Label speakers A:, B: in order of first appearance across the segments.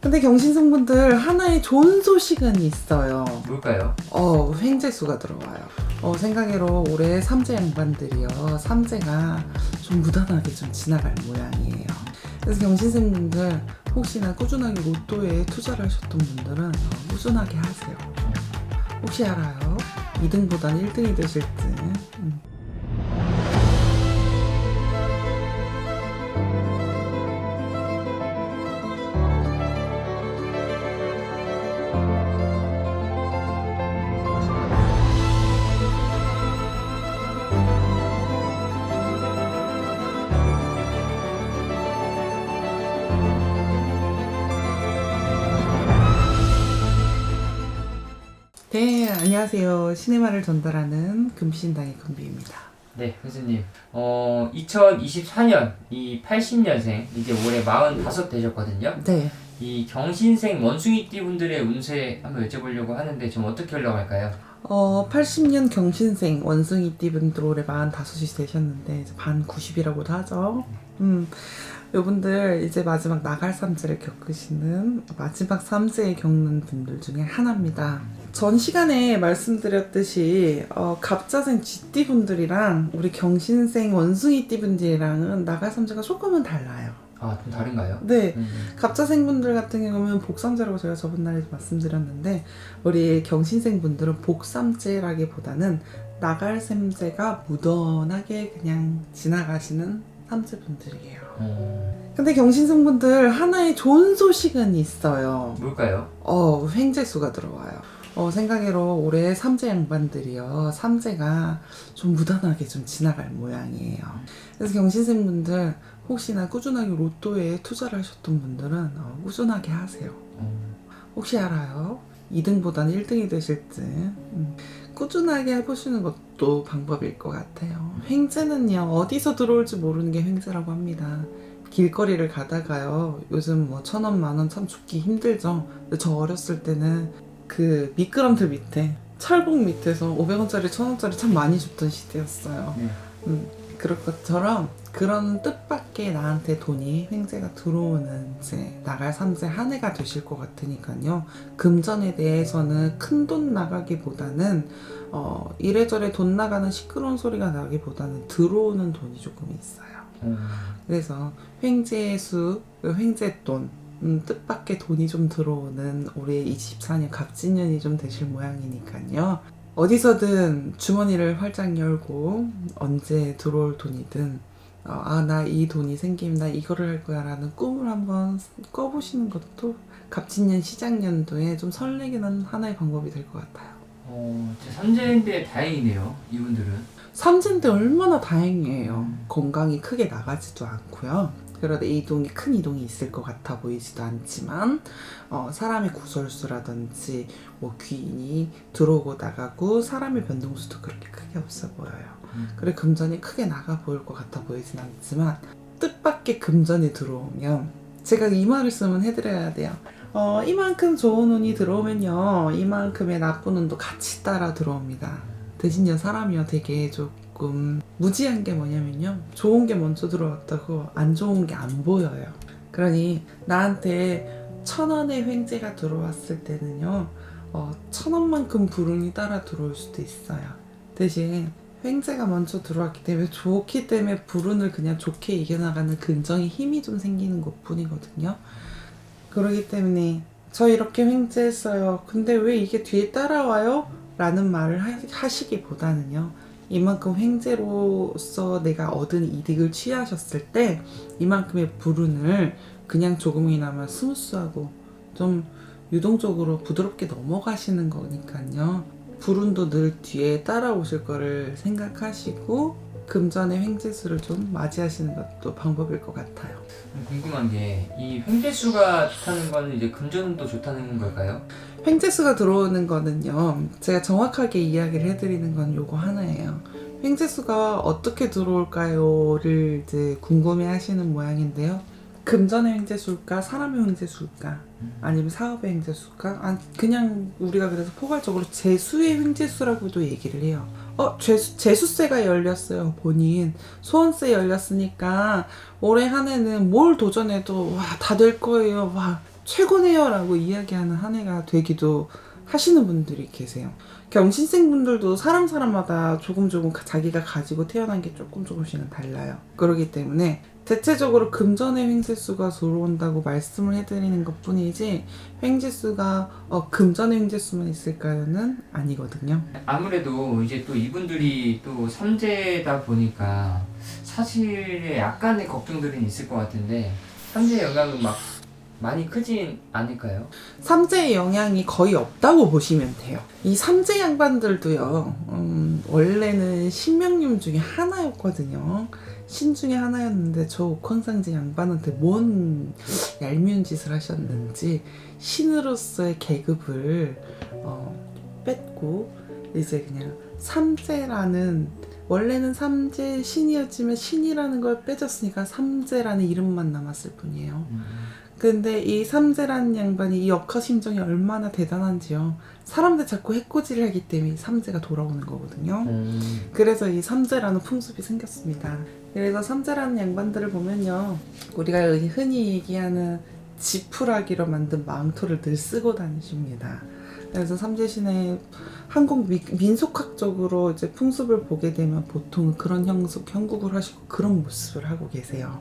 A: 근데 경신성분들 하나의 좋은 소식은 있어요.
B: 뭘까요?
A: 어, 횡재수가 들어와요. 어, 생각외로 올해 삼재 양반들이요. 삼재가 좀 무난하게 좀 지나갈 모양이에요. 그래서 경신생분들 혹시나 꾸준하게 로또에 투자를 하셨던 분들은 어, 꾸준하게 하세요. 혹시 알아요? 2등보단 1등이 되실 듯. 음. 네, 안녕하세요. 시네마를 전달하는 금신당의 금비입니다.
B: 네, 교수님. 어, 2024년 이 80년생 이제 올해 45 되셨거든요.
A: 네.
B: 이 경신생 원숭이띠 분들의 운세 한번 여쭤보려고 하는데 좀 어떻게 흘러갈까요?
A: 어, 80년 경신생 원숭이띠 분들 올해 45이 되셨는데 반 90이라고도 하죠. 음. 요분들 이제 마지막 나갈 삼재를 겪으시는 마지막 삼재에 겪는 분들 중에 하나입니다. 전 시간에 말씀드렸듯이 어, 갑자생 쥐띠 분들이랑 우리 경신생 원숭이 띠 분들이랑은 나갈 삼재가 조금은 달라요.
B: 아, 좀 다른가요?
A: 네.
B: 음,
A: 갑자생 분들 같은 경우는 복삼제라고 제가 저번 날에 말씀드렸는데 우리 경신생 분들은 복삼제라기보다는 나갈샘제가 무던하게 그냥 지나가시는 삼제분들이에요.
B: 어,
A: 근데 경신생분들 하나의 좋은 소식은 있어요.
B: 뭘까요?
A: 어, 횡재수가 들어와요. 어, 생각외로 올해 삼재 양반들이요. 삼재가 좀 무난하게 좀 지나갈 모양이에요. 그래서 경신생분들 혹시나 꾸준하게 로또에 투자를 하셨던 분들은 어, 꾸준하게 하세요.
B: 어,
A: 혹시 알아요? 2등보단 1등이 되실 듯. 음, 꾸준하게 해보시는 것도 방법일 것 같아요. 횡재는요, 어디서 들어올지 모르는 게 횡재라고 합니다. 길거리를 가다가요, 요즘 뭐 천 원, 만 원 참 죽기 힘들죠. 근데 저 어렸을 때는 그 미끄럼틀 밑에, 철봉 밑에서 500원짜리, 1000원짜리 참 많이 줬던 시대였어요.
B: 네.
A: 음, 그럴 것처럼 그런 뜻밖의 나한테 돈이 횡재가 들어오는 이제 나갈 삼재 한 해가 되실 것 같으니까요. 금전에 대해서는 큰 돈 나가기보다는 어, 이래저래 돈 나가는 시끄러운 소리가 나기보다는 들어오는 돈이 조금 있어요.
B: 어,
A: 그래서 횡재수, 횡재돈, 음, 뜻밖의 돈이 좀 들어오는 올해 24년 갑진년이 좀 되실 모양이니까요. 어디서든 주머니를 활짝 열고 언제 들어올 돈이든 어, 아, 나 이 돈이 생기면 나 이거를 할 거야 라는 꿈을 한번 꿔보시는 것도 갑진년 시작년도에 좀 설레기는 하나의 방법이 될 것 같아요.
B: 어, 제 삼재인데 다행이네요. 이분들은.
A: 삼진데 얼마나 다행이에요. 건강이 크게 나가지도 않고요. 그러다 이동이 큰 이동이 있을 것 같아 보이지도 않지만 어, 사람의 구설수라든지 뭐 귀인이 들어오고 나가고 사람의 변동수도 그렇게 크게 없어 보여요.
B: 음.
A: 그래 금전이 크게 나가 보일 것 같아 보이진 않지만 뜻밖의 금전이 들어오면 제가 이 말씀은 해드려야 돼요. 어, 이만큼 좋은 운이 들어오면요, 이만큼의 나쁜 운도 같이 따라 들어옵니다. 대신요 사람이요 되게 조금 무지한 게 뭐냐면요, 좋은 게 먼저 들어왔다고 안 좋은 게 안 보여요. 그러니 나한테 천 원의 횡재가 들어왔을 때는요, 어, 천 원만큼 불운이 따라 들어올 수도 있어요. 대신 횡재가 먼저 들어왔기 때문에 좋기 때문에 불운을 그냥 좋게 이겨나가는 긍정의 힘이 좀 생기는 것 뿐이거든요. 그러기 때문에 저 이렇게 횡재했어요. 근데 왜 이게 뒤에 따라와요? 라는 말을 하- 하시기보다는요. 이만큼 횡재로서 내가 얻은 이득을 취하셨을 때 이만큼의 불운을 그냥 조금이나마 스무스하고 좀 유동적으로 부드럽게 넘어가시는 거니까요. 불운도 늘 뒤에 따라오실 거를 생각하시고 금전의 횡재수를 좀 맞이하시는 것도 방법일 것 같아요.
B: 음, 궁금한 게 이 횡재수가 좋다는 거는 이제 금전운도 좋다는 걸까요?
A: 횡재수가 들어오는 거는요. 제가 정확하게 이야기를 해드리는 건 요거 하나예요. 횡재수가 어떻게 들어올까요?를 이제 궁금해 하시는 모양인데요. 금전의 횡재수일까? 사람의 횡재수일까? 아니면 사업의 횡재수일까? 아니, 그냥 우리가 그래서 포괄적으로 재수의 횡재수라고도 얘기를 해요. 어, 재수, 재수세가 열렸어요, 본인. 소원세 열렸으니까 올해 한 해는 뭘 도전해도 와, 다 될 거예요. 와, 최고네요라고 이야기하는 한 해가 되기도 하시는 분들이 계세요. 경신생분들도 사람 사람마다 조금 조금 가- 자기가 가지고 태어난 게 조금 조금씩은 달라요. 그렇기 때문에 대체적으로 금전의 횡재수가 들어온다고 말씀을 해드리는 것 뿐이지 횡재수가 어, 금전의 횡재수만 있을까요는 아니거든요.
B: 아무래도 이제 또 이분들이 또 삼재다 보니까 사실에 약간의 걱정들은 있을 것 같은데 삼재 영향은 막 많이 크진 않을까요?
A: 삼재의 영향이 거의 없다고 보시면 돼요. 이 삼재 양반들도요, 음, 원래는 신명님 중에 하나였거든요. 신 중에 하나였는데 저 옥황상제 양반한테 뭔 얄미운 짓을 하셨는지 신으로서의 계급을 어, 뺐고 이제 그냥 삼재라는 원래는 삼재 신이었지만 신이라는 걸 빼줬으니까 삼재라는 이름만 남았을 뿐이에요. 근데 이 삼재라는 양반이 이 역화심정이 얼마나 대단한지요. 사람들 자꾸 해코지를 하기 때문에 이 삼재가 돌아오는 거거든요.
B: 음,
A: 그래서 이 삼재라는 풍습이 생겼습니다. 그래서 삼재라는 양반들을 보면요. 우리가 흔히 얘기하는 지푸라기로 만든 망토를 늘 쓰고 다니십니다. 그래서 삼재신의 한국 미- 민속학적으로 이제 풍습을 보게 되면 보통 그런 형속, 형국을 하시고 그런 모습을 하고 계세요.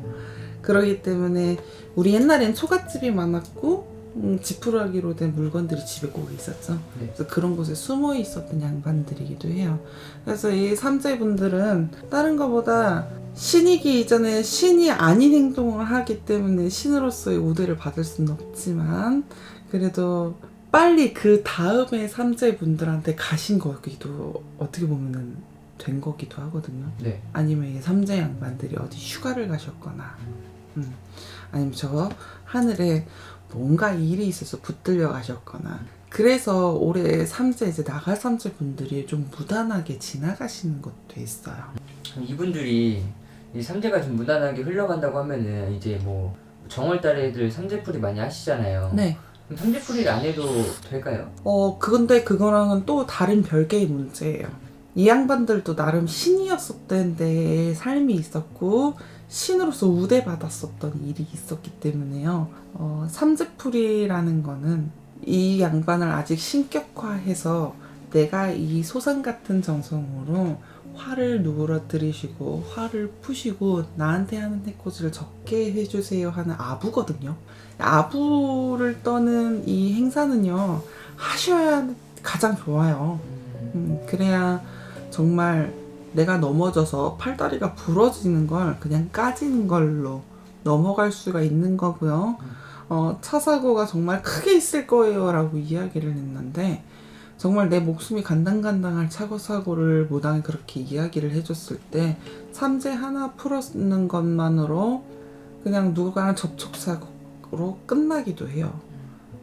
A: 그러기 때문에 우리 옛날엔 초가집이 많았고 음, 지푸라기로 된 물건들이 집에 꼭 있었죠.
B: 네.
A: 그래서 그런 곳에 숨어 있었던 양반들이기도 해요. 그래서 이 삼재분들은 다른 것보다 신이기 이전에 신이 아닌 행동을 하기 때문에 신으로서의 우대를 받을 수는 없지만 그래도 빨리 그 다음에 삼재분들한테 가신 거기도 어떻게 보면은 된 거기도 하거든요.
B: 네.
A: 아니면 이 삼재 양반들이 어디 휴가를 가셨거나, 음, 아니면 저 하늘에 뭔가 일이 있어서 붙들려 가셨거나, 그래서 올해 삼재 이제 나갈 삼재 분들이 좀 무단하게 지나가시는 것도 있어요.
B: 이분들이 이 삼재가 좀 무난하게 흘러간다고 하면은 이제 뭐 정월달에들 삼재풀이 많이 하시잖아요.
A: 네.
B: 그럼 삼재풀이를 안 해도 될까요?
A: 어, 근데 그거랑은 또 다른 별개의 문제예요. 이 양반들도 나름 신이었었던 데에 삶이 있었고, 신으로서 우대받았었던 일이 있었기 때문에요. 어, 삼재풀이라는 거는 이 양반을 아직 신격화해서 내가 이 소상 같은 정성으로 화를 누그러뜨리시고 화를 푸시고 나한테 하는 해코지를 적게 해주세요 하는 아부거든요. 아부를 떠는 이 행사는요 하셔야 가장 좋아요. 음, 그래야 정말 내가 넘어져서 팔다리가 부러지는 걸 그냥 까지는 걸로 넘어갈 수가 있는 거고요. 어, 차 사고가 정말 크게 있을 거예요 라고 이야기를 했는데 정말 내 목숨이 간당간당할 차고 사고를 무당이 그렇게 이야기를 해줬을 때 삼재 하나 풀었는 것만으로 그냥 누구랑 접촉 사고로 끝나기도 해요.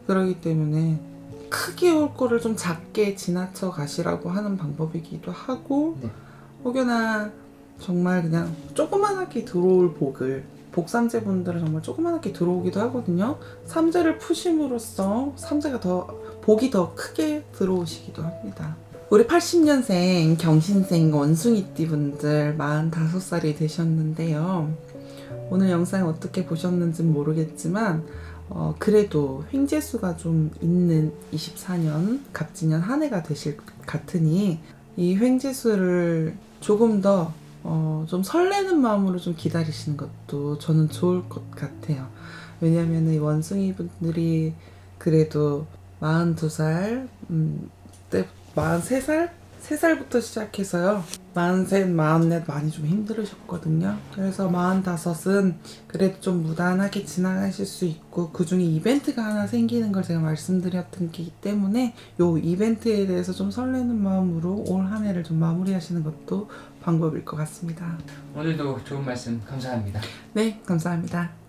A: 그러기 때문에 크게 올 거를 좀 작게 지나쳐 가시라고 하는 방법이기도 하고
B: 네.
A: 혹여나 정말 그냥 조그만하게 들어올 복을 복삼재 분들은 정말 조그만하게 들어오기도 하거든요. 삼재를 푸심으로써 삼재가 더 복이 더 크게 들어오시기도 합니다. 우리 80년생 경신생 원숭이띠 분들 45살이 되셨는데요. 오늘 영상 어떻게 보셨는지 모르겠지만 어, 그래도 횡재수가 좀 있는 24년 갑진년 한 해가 되실 것 같으니 이 횡재수를 조금 더 어, 좀 설레는 마음으로 좀 기다리시는 것도 저는 좋을 것 같아요. 왜냐면 이 원숭이 분들이 그래도 42살, 음, 때 43살? 3살부터 시작해서요. 43, 44 많이 좀 힘들으셨거든요. 그래서 45은 그래도 좀 무난하게 지나가실 수 있고 그 중에 이벤트가 하나 생기는 걸 제가 말씀드렸던 기 때문에 요 이벤트에 대해서 좀 설레는 마음으로 올 한 해를 좀 마무리하시는 것도 방법일 것 같습니다.
B: 오늘도 좋은 말씀 감사합니다.
A: 네, 감사합니다.